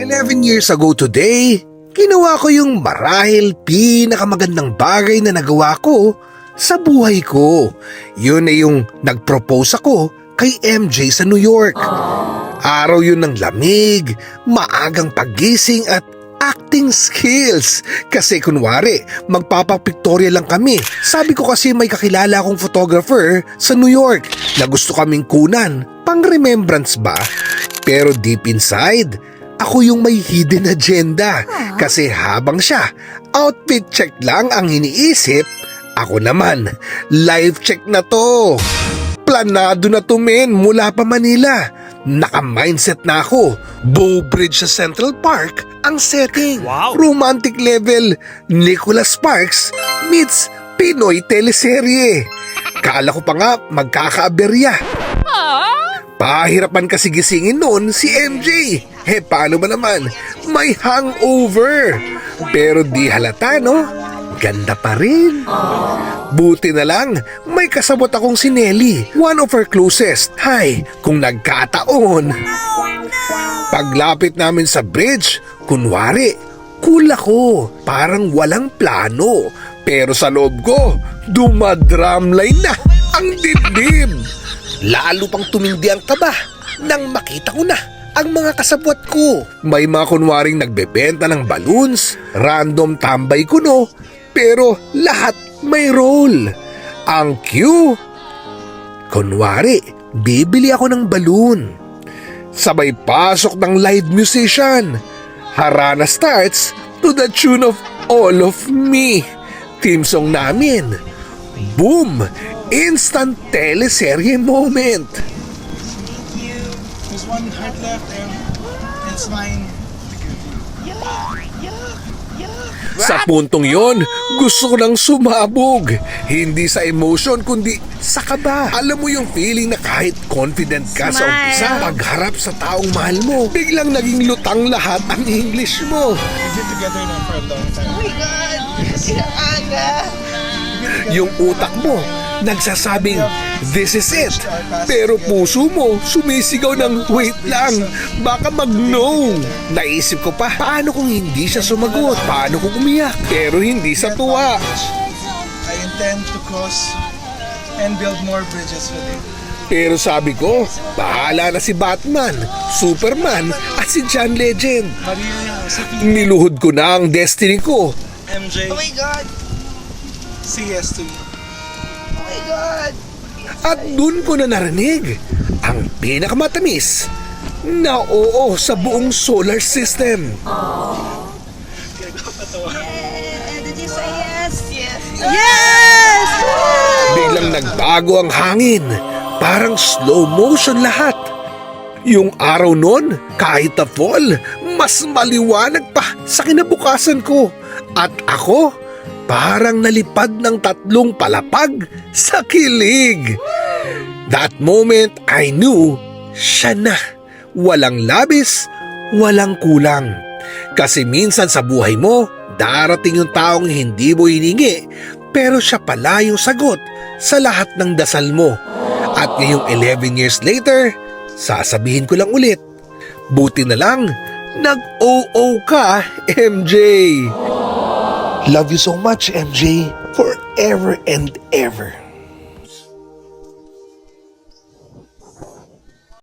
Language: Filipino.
11 years ago today, ginawa ko yung marahil pinakamagandang bagay na nagawa ko sa buhay ko. Yun ay yung nag-propose ako kay MJ sa New York. Araw yun ng lamig, maagang pagising at acting skills. Kasi kunwari, magpapapiktorya lang kami. Sabi ko kasi may kakilala akong photographer sa New York na gusto kaming kunan. Pang remembrance ba? Pero deep inside, ako yung may hidden agenda. Kasi habang siya, outfit check lang ang iniisip, ako naman, life check na to. Planado na to men mula pa Manila. Naka-mindset na ako. Bow Bridge sa Central Park ang setting. Wow. Romantic level. Nicholas Sparks meets Pinoy teleserye. Kala ko pa nga magkakaaberya. Pahirapan kasi gisingin noon si MJ. Eh paano ba naman? May hangover. Pero di halata no? Ganda pa rin. Buti na lang, may kasabot akong si Nelly, one of her closest. Hay, kung nagkataon. Paglapit namin sa bridge, kunwari, cool ako, parang walang plano. Pero sa loob ko, dumadrumline na ang dibdib. Lalo pang tumindi ang kaba nang makita ko na ang mga kasabwat ko. May mga kunwaring nagbebenta ng balloons, random tambay kuno, pero lahat may role. Ang cue, kunwari, bibili ako ng balloon. Sabay pasok ng live musician. Harana starts to the tune of All of Me. Team song namin. Boom! Instant teleserye moment. There's one heart left and it's mine. Sa puntong yon, gusto ko nang sumabog. Hindi sa emotion, kundi sa kaba. Alam mo yung feeling na kahit confident ka sa Smile. umpisa, pagharap sa taong mahal mo, biglang naging lutang lahat ang English mo. We've been together now for a long time. Yung utak mo, nagsasabing, this is it. Pero puso mo, sumisigaw ng, wait lang, baka mag-no. Naisip ko pa, paano kung hindi siya sumagot? Paano kung umiyak? Pero hindi sa tuwa. I intend to cross and build more bridges with you. Pero sabi ko, bahala na si Batman, Superman at si John Legend. Niluhod ko na ang destiny ko. MJ. Oh my God. Say yes to me. At dun ko na narinig ang pinakamatamis na oo sa buong solar system. Did you say yes? Yes! Yes! Biglang nagbago ang hangin. Parang slow motion lahat. Yung araw nun, kahit na fall, mas maliwanag pa sa kinabukasan ko. At ako, parang nalipad ng tatlong palapag sa kilig. That moment, I knew, siya na. Walang labis, walang kulang. Kasi minsan sa buhay mo, darating yung taong hindi mo hiningi, pero siya pala yung sagot sa lahat ng dasal mo. At ngayong 11 years later, sasabihin ko lang ulit, buti na lang, nag-OO ka, MJ. Love you so much, MJ, forever and ever.